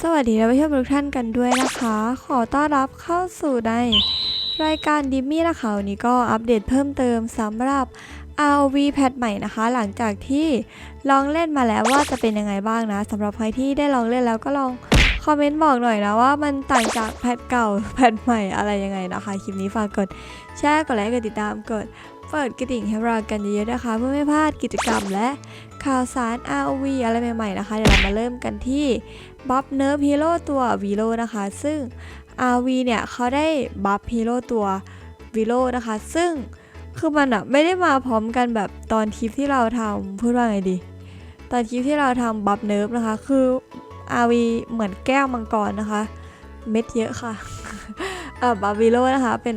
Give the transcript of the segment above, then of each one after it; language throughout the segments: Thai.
สวัสดีท่านผู้ชมทุกท่านกันด้วยนะคะ ขอต้อนรับเข้าสู่ในรายการดิมมี่นะคะวันนี้ก็อัปเดตเพิ่มเติมสำหรับ ROV แพทใหม่นะคะ หลังจากที่ลองเล่นมาแล้วว่าจะเป็นยังไงบ้างนะสำหรับใครที่ได้ลองเล่นแล้วก็ลอง คอมเมนต์บอกหน่อยนะว่ามันต่างจากแพทเก่าแพทใหม่อะไรยังไงนะคะ คลิปนี้ฝากกดแชร์กดไลค์กดติดตามกดเปิดกระดิ่งให้เรากันเยอะๆนะคะ เพื่อไม่พลาดกิจกรรมและข่าวสาร ROV อะไรใหม่ๆนะคะ เดี๋ยวเรามาเริ่มกันที่บัฟเนิร์ฟฮีโร่ตัววีโ o นะคะ ซึ่ง RV เนี่ยเขาได้บัฟฮีโร่ตัววีโ o นะคะ ซึ่งคือมันอะไม่ได้มาพร้อมกันแบบตอนคลิปที่เราทำพูดว่าไงดี ตอนคลิปที่เราทำบัฟเนิร์ฟนะคะ คือ RV เหมือนแก้วมังกรนะคะ เม็ดเยอะค่ะเอ่อบัฟวีโลนะคะเป็น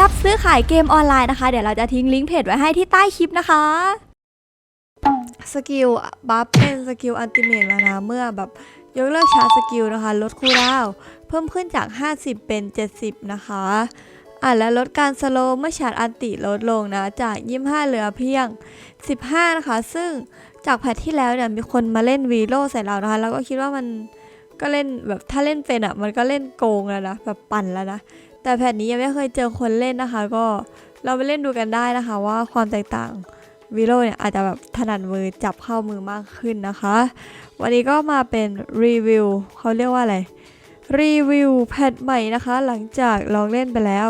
รับซื้อขายเกมออนไลน์นะคะ เดี๋ยวเราจะทิ้งลิงก์เพจไว้ให้ที่ใต้คลิปนะคะ สกิลบัฟเป็นสกิลอัลติเมทมานะเมื่อแบบยกเลิกชาร์จสกิลนะคะ ลดคูลดาวเพิ่มขึ้นจาก 50 เป็น 70 นะคะอะและลดการสโลว์เมื่อชาร์จอันติลดลงนะจาก 25 เหลือเพียง 15 นะคะ ซึ่งจากแพทที่แล้วเนี่ยมีคนมาเล่นวีโร่ใส่เรานะคะ แล้วก็คิดว่ามันก็เล่นแบบถ้าเล่นเป็นอะมันก็เล่นโกงแล้วนะแบบปั่นแล้วนะ แต่แพทนี้ยังไม่เคยเจอคนเล่นนะคะ ก็เราไปเล่นดูกันได้นะคะ ว่าความแตกต่างวีโร่เนี่ยอาจจะแบบถนัดมือจับเข้ามือมากขึ้นนะคะ วันนี้ก็มาเป็นรีวิวเขาเรียกว่าอะไรรีวิวแพทใหม่นะคะ หลังจากลองเล่นไปแล้ว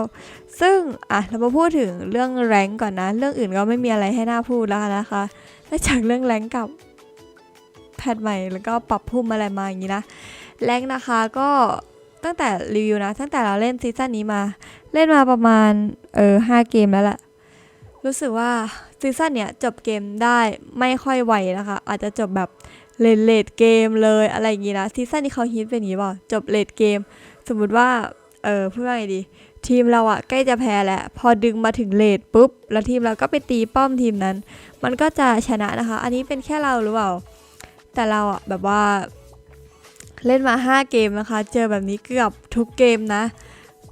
ซึ่งอะเรามาพูดถึงเรื่องแรงก่อนนะ เรื่องอื่นก็ไม่มีอะไรให้หน่าพูดแล้วนะคะนอกจากเรื่องแรงกับแพทใหม่แล้วก็ปรับพุ่มอะไรมาอย่างนี้นะแรงนะคะก็ ตั้งแต่รีวิวนะ ตั้งแต่เราเล่นซีซั่นนี้มา เล่นมาประมาณเออห้าเกมแล้วแหละรู้สึกว่าซีซั่นเนี้ยจบเกมได้ไม่ค่อยไวนะคะ อาจจะจบแบบเลดเลดเกมเลยอะไรอย่างงี้นะซีซั่นนี้เขาฮิตเป็นอย่างงี้ป่าจบเลดเกม สมมุติว่าเออพูดว่าไงดี ทีมเราอะใกล้จะแพ้แล้ว พอดึงมาถึงเลดปุ๊บ แล้วทีมเราก็ไปตีป้อมทีมนั้น มันก็จะชนะนะคะ อันนี้เป็นแค่เราหรือเปล่า แต่เราอะแบบว่า เล่นมา 5 เกมนะคะ เจอแบบนี้เกือบทุกเกมนะ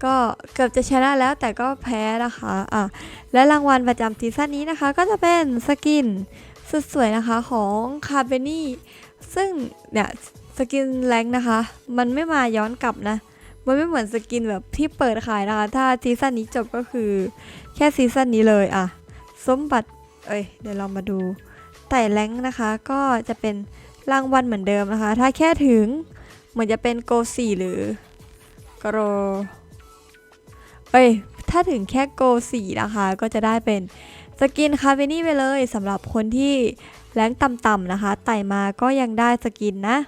ก็เกือบจะชนะแล้วแต่ก็แพ้นะคะอะและรางวัลประจำซีซั่นนี้นะคะ ก็จะเป็นสกินสุดสวยนะคะของคาเบนี่ซึ่งเนี่ยสกินแรงนะคะ มันไม่มาย้อนกลับนะ มันไม่เหมือนสกินแบบที่เปิดขายนะคะ ถ้าซีซั่นนี้จบก็คือแค่ซีซั่นนี้เลยอะสมบัติเอ้ยเดี๋ยวเรามาดูไต่แรงนะคะ ก็จะเป็นรางวัลเหมือนเดิมนะคะ ถ้าแค่ถึง เหมือนจะเป็นโกสี่หรือโกโรเอ้ย ถ้าถึงแค่โกสี่นะคะ ก็จะได้เป็นสกินคาเวนี่ไปเลยสำหรับคนที่แรงต่ำๆนะคะ ไต่มาก็ยังได้สกินนะ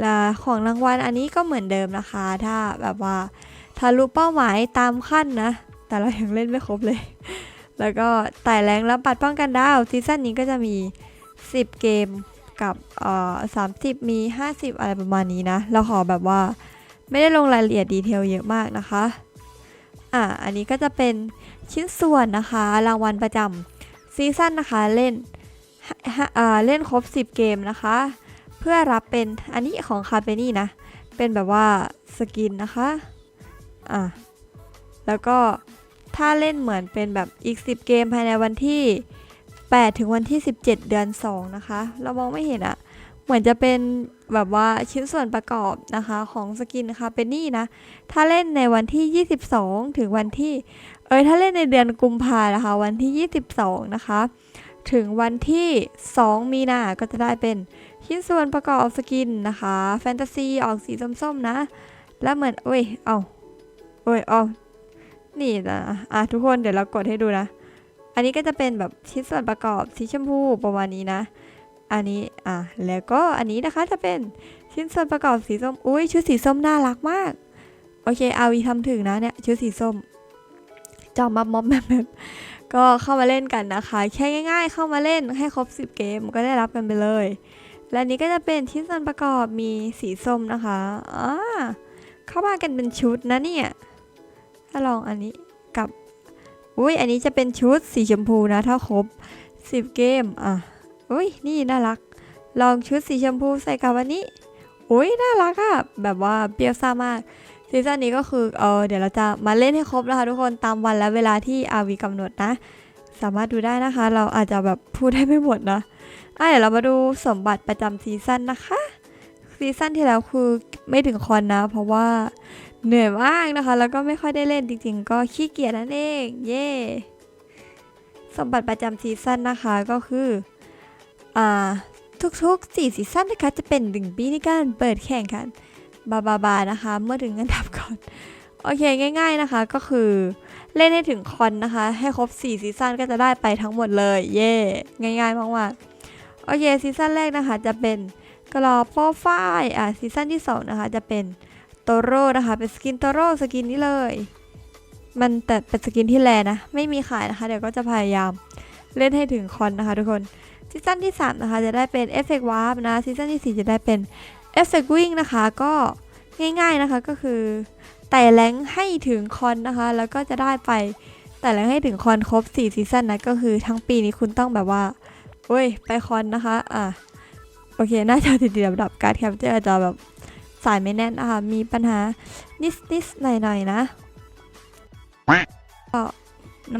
และของรางวัลอันนี้ก็เหมือนเดิมนะคะ ถ้าแบบว่าทะลุเป้าหมายตามขั้นนะ แต่เรายังเล่นไม่ครบเลย แล้วก็ไต่แรงแล้วปัดป้องกันดาวซีซั่นนี้ก็จะมี 10 เกม กับสามสิบมี 50 อะไรประมาณนี้นะ เราขอแบบว่าไม่ได้ลงรายละเอียดดีเทลเยอะมากนะคะ อะอันนี้ก็จะเป็นชิ้นส่วนนะคะ รางวัลประจำซีซั่นนะคะเล่นเล่นครบ 10 เกมนะคะ เพื่อรับเป็นอันนี้ของคาเปนี่นะ เป็นแบบว่าสกินนะคะ อะแล้วก็ถ้าเล่นเหมือนเป็นแบบอีก 10 เกมภายในวันที่ 8 ถึงวันที่ 17 เดือน 2 นะคะ เรามองไม่เห็นอะเหมือนจะเป็นแบบว่าชิ้นส่วนประกอบนะคะของสกินคาเปนี่นะ ถ้าเล่นในวันที่ 22 ถึงวันที่ เอ้ยถ้าเล่นในเดือนกุมภานะคะ วันที่ 22 นะคะ ถึงวันที่ 2 มีนาก็จะได้เป็นชิ้นส่วนประกอบสกินนะคะ แฟนตาซีออกสีส้มๆนะ แล้วเหมือนโอ้ย เอาโอ้ย เอานี่นะอะทุกคนเดี๋ยวเรากดให้ดูนะ อันนี้ก็จะเป็นแบบชิ้นส่วนประกอบสีชมพูประมาณนี้นะ อันนี้อะแล้วก็อันนี้นะคะจะเป็นชิ้นส่วนประกอบสีส้มอุ้ยชุดสีส้มน่ารักมาก โอเคเอาวีทำถึงนะเนี่ยชุดสีส้มจอมมับมอบแบบแบบก็เข้ามาเล่นกันนะคะ แค่ง่าย ๆ เข้ามาเล่นให้ครบ 10 เกมก็ได้รับกันไปเลย และนี้ก็จะเป็นชิ้นส่วนประกอบมีสีส้มนะคะอ่าเข้ามากันเป็นชุดนะเนี่ยถ้าลองอันนี้ อุ้ยอันนี้จะเป็นชุดสีชมพูนะถ้าครบ 10 เกม อะ อุ้ยนี่น่ารัก ลองชุดสีชมพูใส่กับวันนี้ อุ้ยน่ารักอะแบบว่าเปรี้ยวซ่ามากซีซั่นนี้ก็คือ เออเดี๋ยวเราจะมาเล่นให้ครบนะคะทุกคนตามวันและเวลาที่อาวีกำหนดนะ สามารถดูได้นะคะ เราอาจจะแบบพูดได้ไม่หมดนะอะเดี๋ยวเรามาดูสมบัติประจำซีซั่นนะคะ ซีซั่นที่แล้วคือไม่ถึงคอนนะ เพราะว่า เหนื่อยมากนะคะ แล้วก็ไม่ค่อยได้เล่นจริง ๆ ก็ขี้เกียจนั่นเอง เย่สมบัติประจำซีซั่นนะคะก็คืออ่าทุกๆ 4 ซีซั่นนะคะ จะเป็นหนึ่งปีในการเปิดแข่งขันบาบาบานะคะ เมื่อถึงอันดับก่อน โอเคง่าย ๆนะคะ ก็คือเล่นให้ถึงคอนนะคะ ให้ครบ 4 ซีซั่นก็จะได้ไปทั้งหมดเลย เย่ง่ายๆมากๆโอเคซีซั่นแรกนะคะ จะเป็นกรอบโปรไฟล์อะซีซั่นที่ 2 นะคะ จะเป็น โตโร่นะคะ เป็นสกินโตโร่สกินนี้เลย มันแต่เป็นสกินที่แลนะ ไม่มีขายนะคะ เดี๋ยวก็จะพยายามเล่นให้ถึงคอนนะคะทุกคนซีซั่นที่ 3 นะคะ จะได้เป็นเอฟเฟกต์วาร์ปนะซีซั่นที่ 4 จะได้เป็นเอฟเฟกต์วิ่งนะคะ ก็ง่ายๆนะคะก็คือไต่แรงให้ถึงคอนนะคะ แล้วก็จะได้ไปไต่แรงให้ถึงคอนครบ4ซีซั่นนะก็คือทั้งปีนี้คุณต้องแบบว่าโอ้ยไปคอนนะคะอะโอเค น่าจะติดๆดับการแคปเจอร์จะแบบ สายไม่แน่นนะคะมีปัญหานิดๆหน่อยๆนะก็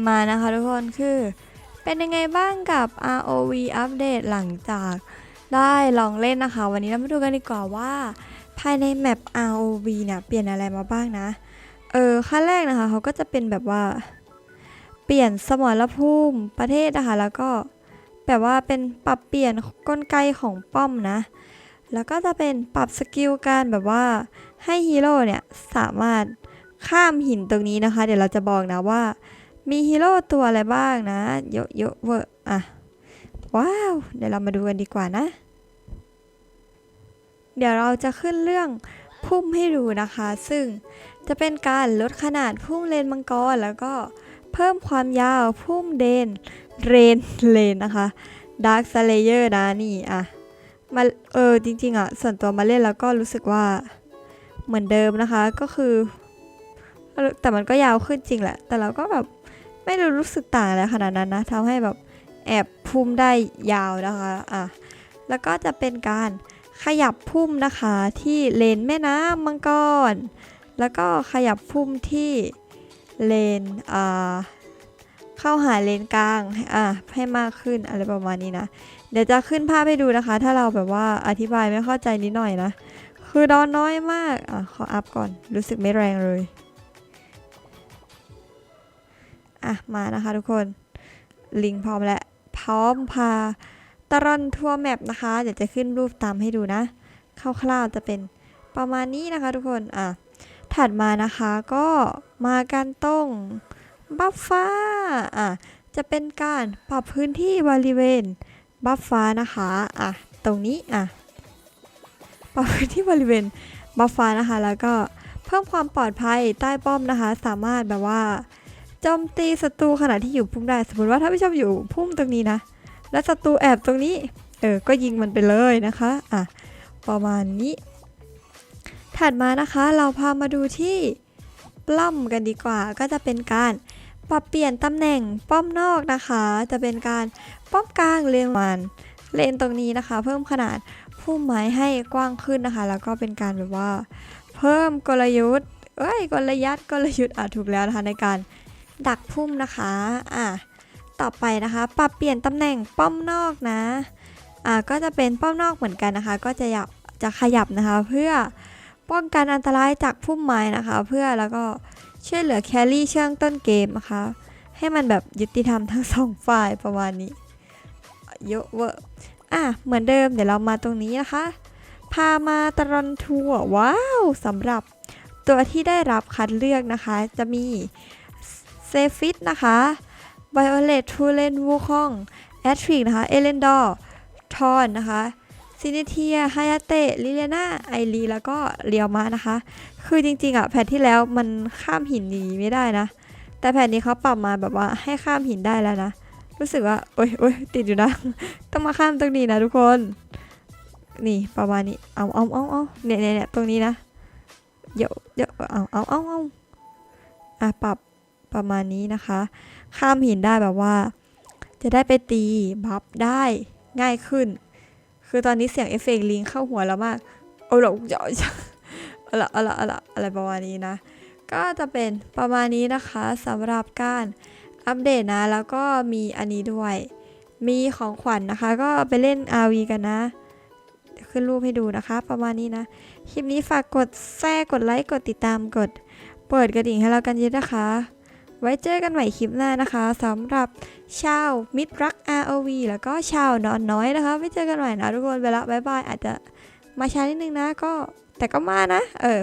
มานะคะทุกคนคือเป็นยังไงบ้างกับ ROV อัปเดตหลังจากได้ลองเล่นนะคะ วันนี้เรามาดูกันดีกว่าว่า ภายในแมป ROV เนี่ยเปลี่ยนอะไรมาบ้างนะ เออขั้นแรกนะคะเขาก็จะเป็นแบบว่า เปลี่ยนสมรภูมิประเทศนะคะแล้วก็แบบว่าเป็นปรับเปลี่ยนกลไกของป้อมนะ แล้วก็จะเป็นปรับสกิลการแบบว่าให้ฮีโร่เนี่ยสามารถข้ามหินตรงนี้นะคะ เดี๋ยวเราจะบอกนะว่า มีฮีโร่ตัวอะไรบ้างนะเยอะเยอะเวอร์อะว้าว เดี๋ยวเรามาดูกันดีกว่านะ เดี๋ยวเราจะขึ้นเรื่องพุ่มให้ดูนะคะ ซึ่งจะเป็นการลดขนาดพุ่มเลนมังกร แล้วก็เพิ่มความยาวพุ่มเดนเรนเลนนะคะดาร์คสเลเยอร์นะนี่อะ มาเออจริงๆอะส่วนตัวมาเล่นแล้วก็รู้สึกว่าเหมือนเดิมนะคะก็คือ แต่มันก็ยาวขึ้นจริงแหละ แต่เราก็แบบไม่ได้รู้สึกต่างอะไรขนาดนั้นนะทำให้แบบแอบพุ่มได้ยาวนะคะอะแล้วก็จะเป็นการขยับพุ่มนะคะที่เลนแม่น้ำมังกร แล้วก็ขยับพุ่มที่เลนอ่า เข้าหาเลนกลางอะให้มากขึ้นอะไรประมาณนี้นะ เดี๋ยวจะขึ้นภาพให้ดูนะคะ ถ้าเราแบบว่าอธิบายไม่เข้าใจนิดหน่อยนะ คือดอนน้อยมากอะขออัพก่อนรู้สึกไม่แรงเลยอะมานะคะทุกคน ลิงพร้อมแล้วพร้อมพาตรอนทัวร์แมปนะคะ เดี๋ยวจะขึ้นรูปตามให้ดูนะคร่าวๆจะเป็นประมาณนี้นะคะทุกคนอะถัดมานะคะก็มากันตรง บัฟฟ้าอะจะเป็นการปรับพื้นที่บริเวณบัฟฟ้านะคะอะตรงนี้อะปรับพื้นที่บริเวณบัฟฟ้านะคะ แล้วก็เพิ่มความปลอดภัยใต้ป้อมนะคะ สามารถแบบว่าโจมตีศัตรูขณะที่อยู่พุ่มได้สมมติว่าถ้าพี่ชอบอยู่พุ่มตรงนี้นะ แล้วศัตรูแอบตรงนี้เออก็ยิงมันไปเลยนะคะอะประมาณนี้ ถัดมานะคะเราพามาดูที่ปล้อมกันดีกว่าก็จะเป็นการ ปรับเปลี่ยนตำแหน่งป้อมนอกนะคะ จะเป็นการป้อมกลางเลนมันเลนตรงนี้นะคะ เพิ่มขนาดพุ่มไม้ให้กว้างขึ้นนะคะ แล้วก็เป็นการแบบว่า เพิ่มกลยุทธ์เอ้ยกลยัดกลยุทธ์อะถูกแล้วนะคะในการดักพุ่มนะคะอะต่อไปนะคะ ปรับเปลี่ยนตำแหน่งป้อมนอกนะอะก็จะเป็นป้อมนอกเหมือนกันนะคะ ก็จะยับจะขยับนะคะ เพื่อป้องกันอันตรายจากพุ่มไม้นะคะ เพื่อแล้วก็ ช่วยเหลือแครี่ช่วงต้นเกมนะคะ ให้มันแบบยุติธรรมทั้งสองฝ่ายประมาณนี้เยอะเวอร์อะ เหมือนเดิมเดี๋ยวเรามาตรงนี้นะคะ พามาตรอนทัวร์ว้าวสำหรับตัวที่ได้รับคัดเลือกนะคะ จะมีเซฟิตนะคะไวโอเลตทูเลนวูคองแอทริกนะคะ เอเลนดอร์ทอนนะคะ ซินิเทียฮายาเตะลิเลนาไอรีแล้วก็เรียวมานะคะ คือจริงๆอะแผ่นที่แล้วมันข้ามหินหนีไม่ได้นะ แต่แผ่นนี้เขาปรับมาแบบว่าให้ข้ามหินได้แล้วนะรู้สึกว่าโอ๊ยโอ๊ยติดอยู่นะ ต้องมาข้ามตรงนี้นะทุกคน นี่ประมาณนี้ เอาเอาเอาเอาเนี่ยเนี่ยเนี่ยตรงนี้นะเดี๋ยวเดี๋ยวเอาเอาเอาเอาอะปรับประมาณนี้นะคะ ข้ามหินได้แบบว่า จะได้ไปตีบัฟได้ง่ายขึ้น คือตอนนี้เสียงเอฟเฟกต์ลิงเข้าหัวแล้วมากโอ้โหเยวเอาละเอาละเอาละอะไรประมาณนี้นะ ก็จะเป็นประมาณนี้นะคะสำหรับการอัปเดตนะ แล้วก็มีอันนี้ด้วย มีของขวัญนนะคะ ก็ไปเล่น RV กันนะ ขึ้นรูปให้ดูนะคะ ประมาณนี้นะ คลิปนี้ฝากกดแชร์กดไลค์ กดติดตามกด เปิดกระดิ่งให้เรากันเยอะนะคะ ไว้เจอกันใหม่คลิปหน้านะคะสำหรับชาวมิตรรัก ROV แล้วก็ชาวนอนน้อยนะคะไว้เจอกันใหม่นะทุกคนไปละบ๊ายบายอาจจะมาช้านิดนึงนะก็แต่ก็มานะเออ